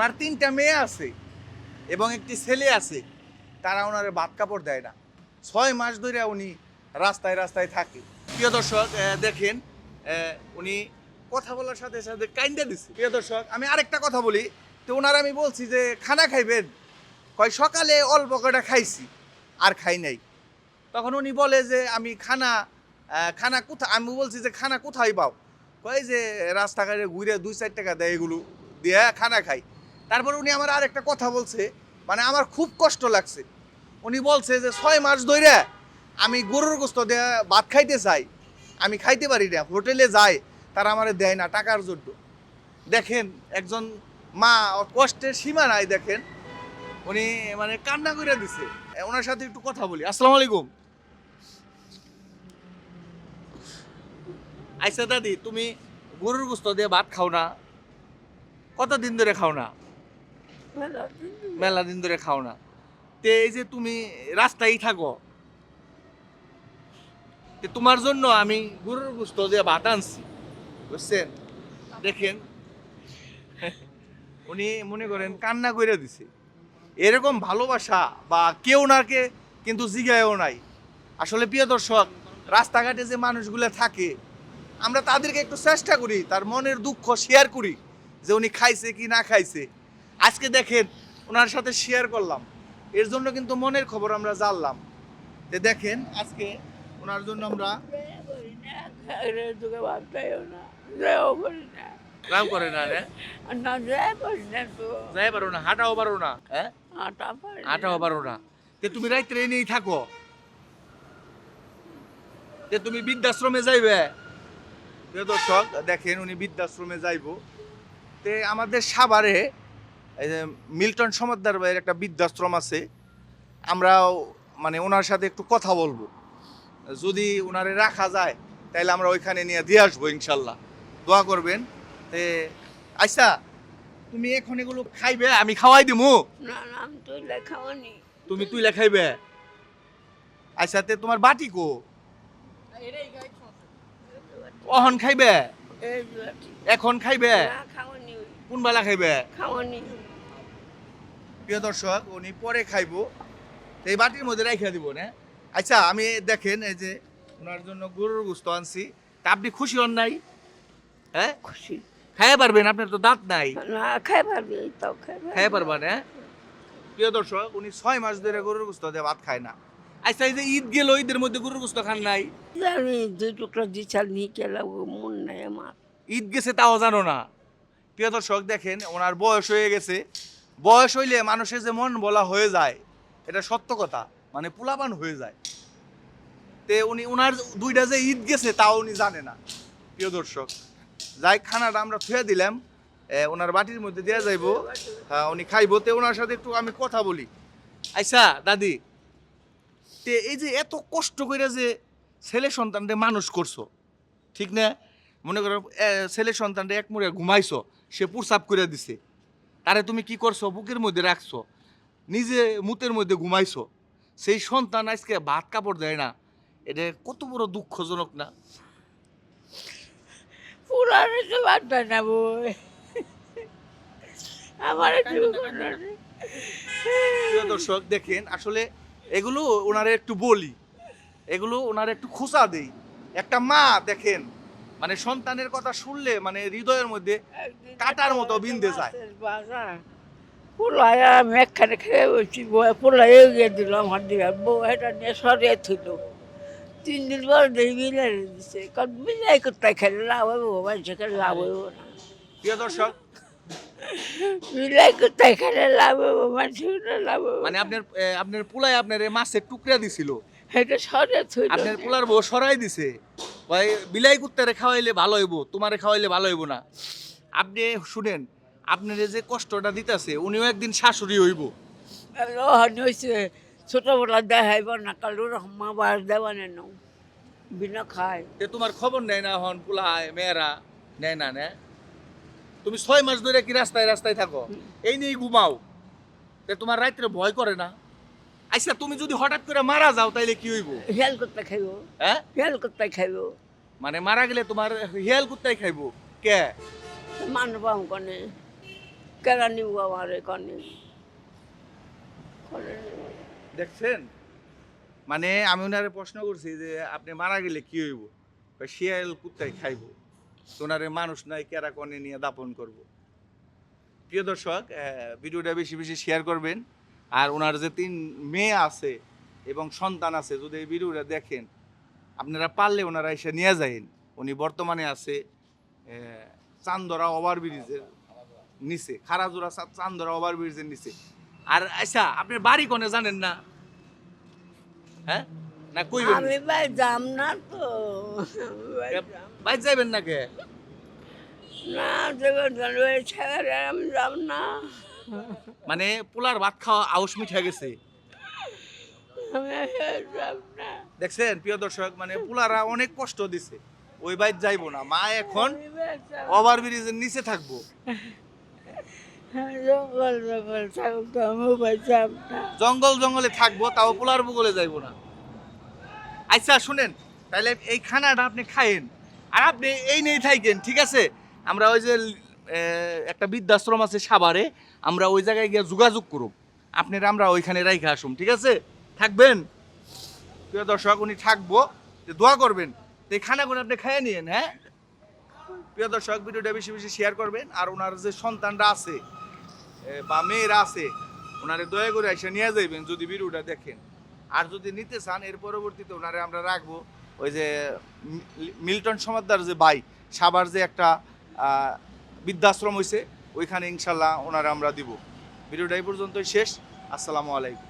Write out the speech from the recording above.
ওনার তিনটা মেয়ে আছে এবং একটি ছেলে আছে। তারা ওনারে ভাত কাপড় দেয় না। ছয় মাস ধরে উনি রাস্তায় রাস্তায় থাকে। প্রিয় দর্শক দেখেন উনি কথা বলার সাথে সাথে কাইন্ডা দিচ্ছে প্রিয় দর্শক, আমি আরেকটা কথা বলি। তো ওনার আমি বলছি যে, খানা খাইবেন? কয়, সকালে অল্প কটা খাইছি, আর খাই নাই। তখন উনি বলে যে, আমি খানা খানা কোথায় আমি বলছি যে, খানা কোথায় পাও? কয় যে, রাস্তাঘাটে ঘুরে দুই চার টাকা দেয় এগুলো, দিয়ে খানা খাই। তারপর উনি আমার আর একটা কথা বলছে মানে আমার খুব কষ্ট লাগছে। উনি বলছে যে ছয় মাস ধরে আমি গরুর গোস্ত দিয়ে ভাত খাইতে চাই, আমি খাইতে পারি না, হোটেলে যাই তারা আমারে দেয় না টাকার জন্য। দেখেন, একজন মা কষ্টের সীমা নাই, দেখেন। উনি মানে কান্না করে দিছে। ওনার সাথে একটু কথা বলি। আসসালামু আলাইকুম। আইসা দাদি, তুমি গরুর গোস্ত দিয়ে ভাত খাও না, কতদিন ধরে খাও না? মেলা দিন ধরে খাও না। তে এই যে তুমি রাস্তায় থাকো, তে তোমার জন্য আমি গরুর গোস্ত দিয়ে ভাত আনছি, বুঝছেন? দেখেন, উনি মনে করেন কান্না করে দিছে। এরকম ভালোবাসা বা কেউ নাকে কিন্তু জিগায়ও নাই। আসলে প্রিয় দর্শক, রাস্তাঘাটে যে মানুষগুলো থাকে, আমরা তাদেরকে একটু চেষ্টা করি, তার মনের দুঃখ শেয়ার করি, যে উনি খাইছে কি না খাইছে। আজকে দেখেন ওনার সাথে শেয়ার করলাম। এর জন্য কিন্তু মনের খবর আমরা জানলাম। যে দেখেন আজকে ওনার জন্য আমরা না যাও করি না রাম করে না রে? না যাই না তো যাই পারো না হাঁটাও পারো না হ্যাঁ? আটা পারি হাঁটাও পারো না। তে তুমি থাকো। তে তুমি বৃদ্ধাশ্রমে যাইবে। দর্শক দেখেন উনি বৃদ্ধাশ্রমে যাইব। তে আমাদের সাভারে এই যে মিল্টন সমাদ্দার ভাইয়ের একটা বৃদ্ধাশ্রম আছে আমরাও মানে ওনার সাথে একটু কথা বলব। যদি ওনারে রাখা যায় তাহলে আমরা ওইখানে নিয়ে দিয়ে আসব ইনশাল্লাহ। দোয়া করবেন। তে আচ্ছা তুমি এখন এগুলো খাইবে? আমি খাওয়াই দিমু। না না আমি তো লেখাওনি তুমি তুই লেখাইবে আচ্ছা তে তোমার বাটি কো? অহন খাইবে? এখন খাইবে? কোন বেলা খাইবে? খাওয়ানি। প্রিয় দর্শক উনি পরে খাইবো। এই বাটির মধ্যে রেখে দিব না? আচ্ছা আমি দেখেন এই যে ওনার জন্য গরুর গুস্ত আনছি। তা আপনি খুশি হন নাই? হ্যাঁ? খুশি। খাইয়ে পারবেন আপনার তো দাঁত নাই। না খাই পারবি এই তাও খাইয়ে পারবেন হ্যাঁ প্রিয় দর্শক উনি ছয় মাস ধরে গরুর গুস্ত দিয়ে ভাত খায় না। আচ্ছা এই যে ঈদ গেল ঈদের মধ্যে গরুর গুস্ত খান নাই? জানি দুই টুকরা দুই চাল নিয়ে গেলাম মন নাই আমার। ঈদ গেছে তাও জানো না। প্রিয় দর্শক দেখেন ওনার বয়স হয়ে গেছে। বয়স হইলে মানুষের যে মন বলা হয়ে যায়, এটা সত্য কথা মানে পুলাপান হয়ে যায়। তে উনি ওনার দুইটা যে ঈদ গেছে, তাও উনি জানে না। প্রিয় দর্শক, যাই খানাটা আমরা থুয়ে দিলাম ওনার বাটির মধ্যে দেওয়া যাইবো হ্যাঁ উনি খাইবো। তে ওনার সাথে একটু আমি কথা বলি। আচ্ছা দাদি, তে এই যে এত কষ্ট করে যে ছেলে সন্তানদের মানুষ করছ, ঠিক না? মনে করো ছেলে সন্তানটা এক মুড়ে ঘুমাইছো, সে প্রসাব করে দিছে। তারে তুমি কি করছ? বুকের মধ্যে রাখছো। নিজে মুতের মধ্যে ঘুমাইছো। সেই সন্তান আজকে ভাত কাপড় দেয় না। এটা কত বড় দুঃখজনক না? পুরানো তো বাদ না বই। আমার দর্শক দেখেন আসলে এগুলো ওনারে একটু বলি। এগুলো ওনারে একটু খোঁচা দেই। একটা মা দেখেন মানে সন্তানের কথা শুনলে মানে হৃদয়ের মধ্যে কাটার মতো বিন্দে যায়। পোলায়া মেঘখানে খেয়ে বলছি পোলাই গিয়ে দিল আমার দিকে বউ এটা নিয়ে সরিয়ে থুল তিন দিন পর দেখি বিলাই দিছে কারণ বিলাই কোথায় খেলে লাভ হইব মানুষকে লাভ হইব না। প্রিয় দর্শক বিলাই কোথায় খেলে লাভ হইব মানুষের লাভ হইব মানে আপনার আপনার পোলায় আপনার মাছের টুকরা দিছিল। এটা সরিয়ে থুল আপনার পোলার বউ সরাই দিছে। কয় বিলাই কুত্তারে খাওয়াইলে ভালো হইব তোমারে খাওয়াইলে ভালো হইব না। আপনি শুনেন আপনার যে কষ্টটা দিতেছে উনিও একদিন শাশুড়ি হইব। হয়েছে ছোটবেলা দেখাইব না কালু রহমা বার দেওয়া নেন বিনা খায়। তে তোমার খবর নেয় না হন পোলায় মেয়েরা? নেয় না নে তুমি ছয় মাস ধরে কি রাস্তায় রাস্তায় থাকো? এই নিয়েই ঘুমাও। তে তোমার রাত্রে ভয় করে না? আচ্ছা তুমি যদি হঠাৎ করে মারা যাও তাইলে কি হইব? হেল করতে খাইব। হ্যাঁ? হেল করতে খাইব। মানে মারা গেলে তোমার হিয়াল কুত্তাই খাইব? কে? মানব কনে। কেন? নিব আমার এখানে দেখছেন? মানে আমি ওনারে প্রশ্ন করছি যে আপনি মারা গেলে কি হইব? শিয়াল কুত্তায় খাইব। ওনারে মানুষ নাই কেরা কনে নিয়ে দাপন করব? প্রিয় দর্শক ভিডিওটা বেশি বেশি শেয়ার করবেন। আর ওনার যে তিন মেয়ে আছে এবং সন্তান আছে যদি এই ভিডিওটা দেখেন আপনারা পারলে ওনারা এসে নিয়ে যাইন। উনি বর্তমানে আছে চান্দরা ওভার ব্রিজের নিচে খারাজোড়া চান্দরা ওভার ব্রিজের নিচে। আর আচ্ছা আপনি বাড়ি কোনে জানেন না? হ্যাঁ? না আমি ভাই যাম না তো। ভাই যাইবেন না কে? না আমি যাব না। মানে পোলার ভাত খাওয়া আউস মিঠা গেছে। দেখছেন, প্রিয় দর্শক মানে পোলারা অনেক কষ্ট দিছে। ওই বাইর যাইবো না। মা এখন। ওভার ব্রিজের নিচে থাকব। জঙ্গল জঙ্গল থাকব, তাও পোলার বগলে যাইবো না। আচ্ছা শুনেন তাহলে এই খানাটা আপনি খায়েন। আর আপনি এই নেই থাকেন, ঠিক আছে? আমরা ওই যে একটা বৃদ্ধাশ্রম আছে সাভারে, আমরা ওই জায়গায় গিয়ে যোগাযোগ করব আপনারা, আমরা ওইখানে রাইখে আসুন ঠিক আছে? থাকবেন? প্রিয় দর্শক, উনি থাকব দোয়া করবেন। তো এই খানাগুলো আপনি খাইয়ে নিয়েন হ্যাঁ? প্রিয় দর্শক, ভিডিওটা বেশি বেশি শেয়ার করবেন, আর ওনার যে সন্তানরা আছে বা মেয়েরা আছে, ওনারে দয়া করে এসে নিয়ে যাইবেন, যদি ভিডিওটা দেখেন। আর যদি নিতে চান, এর পরবর্তীতে ওনারে আমরা রাখব, ওই যে মিল্টন সমাদ্দার যে ভাই সাবার যে একটা বৃদ্ধাশ্রম হয়েছে ওইখানে ইনশাল্লাহ ওনারা আমরা দিব। ভিডিওটা এই পর্যন্তই শেষ। আসসালামু আলাইকুম।